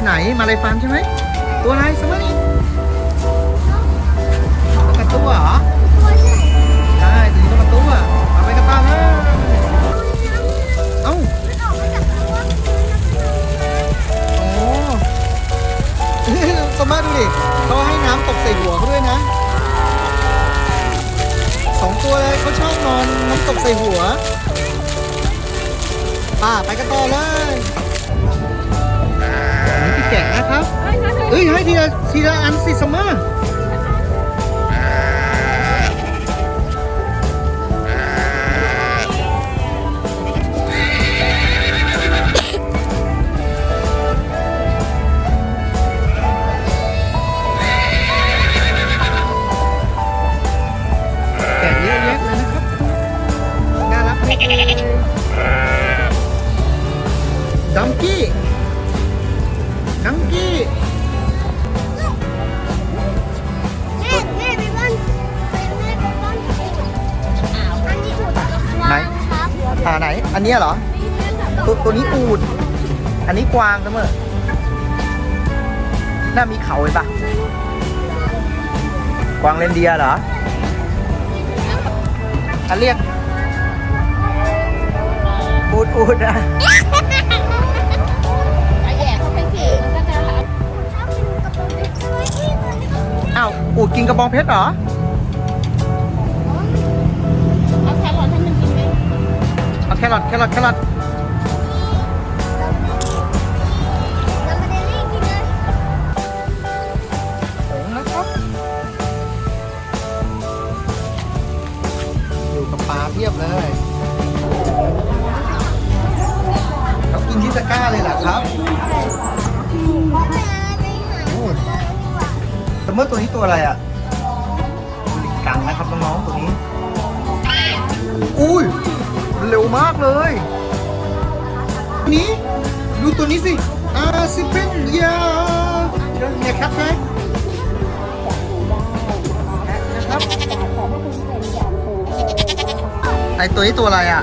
ที่ไหนมาเลยฟันใช่ไหมตัวอะไรสมัยตัวกระตัวเหรอใช่ตัวนี้ตัวกระตัวเอาไปกระตาเลยเอ้าโอ้สมมาดูดิเขาให้น้ำตกใส่หัวเขาด้วยนะสองตัวเลยเขาชอบนอนน้ำตกใส่หัวป่าไปกันต่อเลย ครับ เอ้ยให้ทีละทีละอันสิสมา นอันเนี้ยเหรอ ตัวตัวนี้อูด อันนี้กวางเสมอน่ามีเขาเห็นปะกวางเรนเดียร์เหรออันเรียกอูดอูดอะอ้าวอูดกินกระบองเพชรเหรอ แครอทแครอทผงนะครับอยู่กับปลาเพียบเลยเขากินที่ตะกร้าเลยเหรอครับแต่เมื่อตัวนี้ตัวอะไรอะลิงกังนะครับน้องๆตัวนี้อุ้ย เร็วมากเลย นี้ดูตัวนี้สิอาซิเป็นยาเนี่ยครับไหมนครับไอตัวนี้ตัวอะไรอะ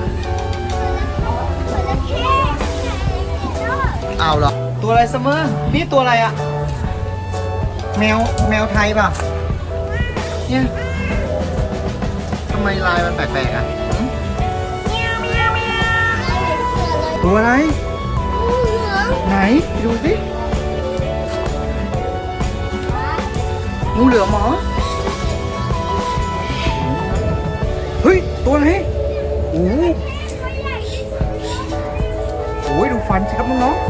เอาเหรอ ตัวอะไรเสมอ นี่ตัวอะไรอะ แมว แมวไทยป่ะ เนี่ยทำไมลายมันแปลกๆอะ ตัวอะไร ไหนดูสิงูเหลือมเหรอเฮ้ย ตัวอะไรโอ้โหโอ้ยดูฟันสิครับน้องๆ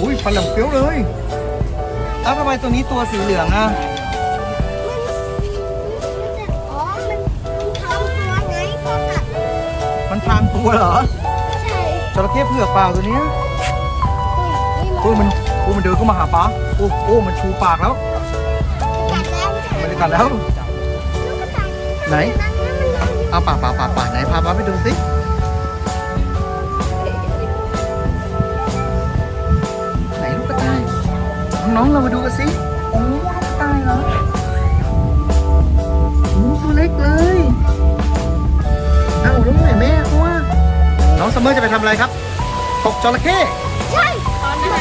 อุ้ยฟันแหลมเฟี้ยวเลยเอ้าทำไมตัวนี้ตัวสีเหลืองอะางตัวเหรอจระเข้เผือกเปล่าตัวเนี้ยโอ้มันโอ้มันเดินเข้ามาหาป้าโอ้โอ้มันชูปากแล้วมันได้กัดแล้ว ไหน เอาป่าป่าป่าป่าไหนพาป้าไปดูสิไหนลูกกระต่ายน้องเรามาดูกันสิโอ้ลูกกระต่ายเหรอโอ้ตัวเล็กเลย เอ้าแล้วไหนแม่เขาว่าน้องซัมเมอร์จะไปทำอะไรครับ ตกจระเข้ใช่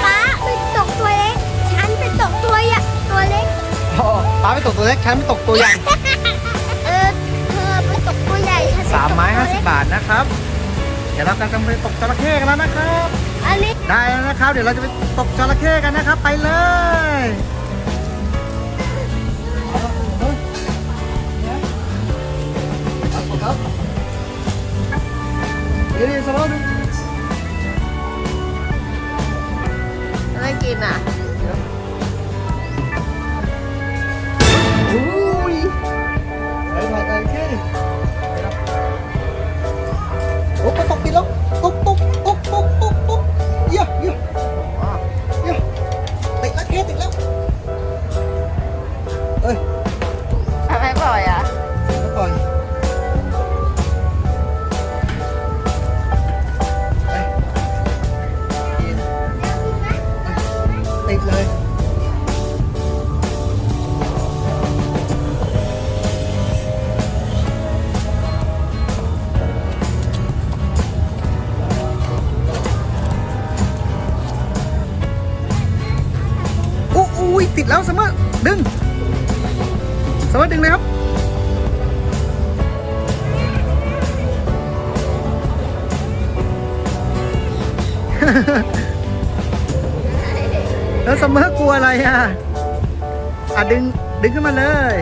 ป๊าเป็นตกตัวเล็ก ฉันเป็นตกตัวใหญ่ตัวเล็ก อ๋อป้าไปตกตัวเล็ก ฉันไปตกตัวใหญ่เออเธอเป็นตกตัวใหญ่ ฉันเป็นสามไม้ตกห้าตัวสิเล็กบบาทนะครับ เดี๋ยวเรากำลังไปตกจระเข้กันแล้วนะครับ อันนี้ ได้แล้วนะครับ เดี๋ยวเราจะไปตกจระเข้กันนะครับ ไปเลย เดี๋ยว แล้วเสมอดึงเสมอดึงเลยครับแล้วเสมอกลัวอะไรอะอะดึงดึงขึ้นมาเลย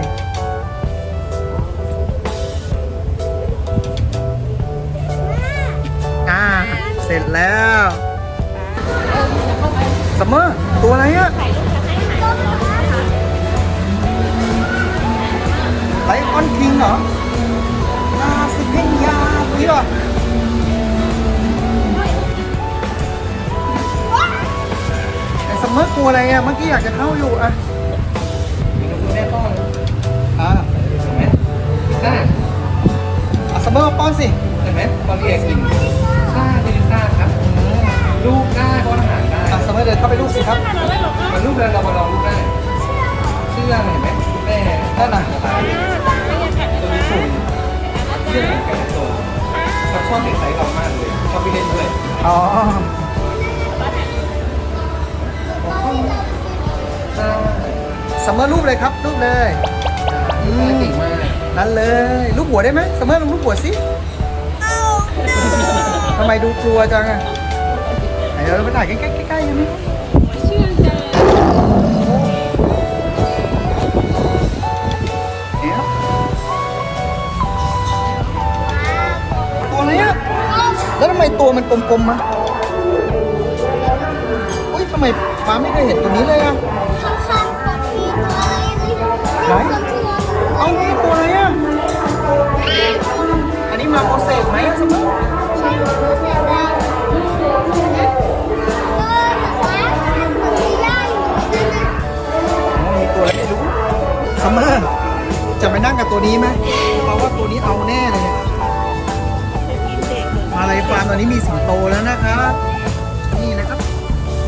อ่าเสร็จแล้วเสมอตัวอะไรอะ ไลออนคิงเหรอลาสเพนยานี่เหรอแต่เสมอกลัวอะไรอะ เมื่อกี้อยากจะเข้าอยู่อะมีคุณแม่ป้อนอ่าเห็นไหมได้อะเสมอมาป้อนสิ เห็นไหมตอนเรียกกินได้เป็นได้ครับ ลูกได้ ป้อนอาหารได้อะเสมอเดินเข้าไปลูกสิครับมันลูกเดินเรามาลองลูกได้เชื่องเห็นไหมแม่นั่นน่ะตัวนี้สูงเชื่องเหมือนกันนะตัวเขาชอบเด็กไซส์เรามากเลยชอบไปเล่นด้วยอ๋อใช่เสมอรูปเลยครับรูปเลยลูกได้เก่งมากนั่นเลยรูปหัวได้ไหมเสมอลองรูปหัวสิทำไมดูกลัวจังอะไห นเราไปถ่ายใกล้ๆใกล้ๆกันไหมเนี่ยตัวอะไรอะแล้วทำไมตัวมันกลมๆมาอุ้ยทำไมฟ้าไม่เคยเห็นตัวนี้เลยอะเอานี่ตัวอะไรอะอันนี้มาโปรเซสไหมอะสมมติ นั่งกับตัวนี้ไหมเพราะว่าตัวนี้เอาแน่เลย มาลายฟาร์มตอนนี้มีสิงโตแล้วนะครับ นี่นะครับ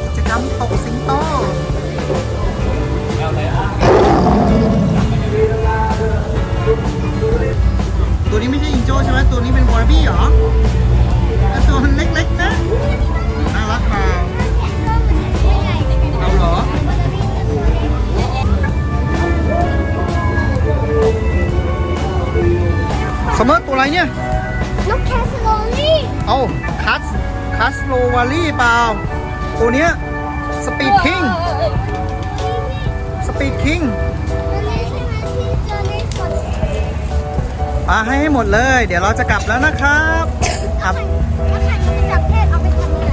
กิจกรรมตกสิงโตตัวนี้ไม่ใช่อิงโจ้ใช่ไหมตัวนี้เป็นบาร์บี้เหรอ อะไรเนี่ย นกแคสโลลี่ เอาคัสคัสโลวาลี่เปล่า ตัวเนี้ยสปีดคิงสปีดคิงตัวนี้ใช่ไหมที่เจอในสวนปาให้ให้หมดเลย เดี๋ยวเราจะกลับแล้วนะครับครับถ้าใครจะจับเพศเอาไปทำอะไร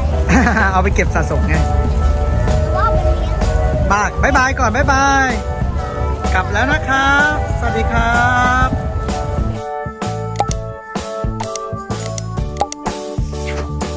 เอาไปเก็บสะสมไงหรือว่าเอาไปเลี้ยงบากบายบายก่อนบายบาย กลับแล้วนะครับ สวัสดีครับ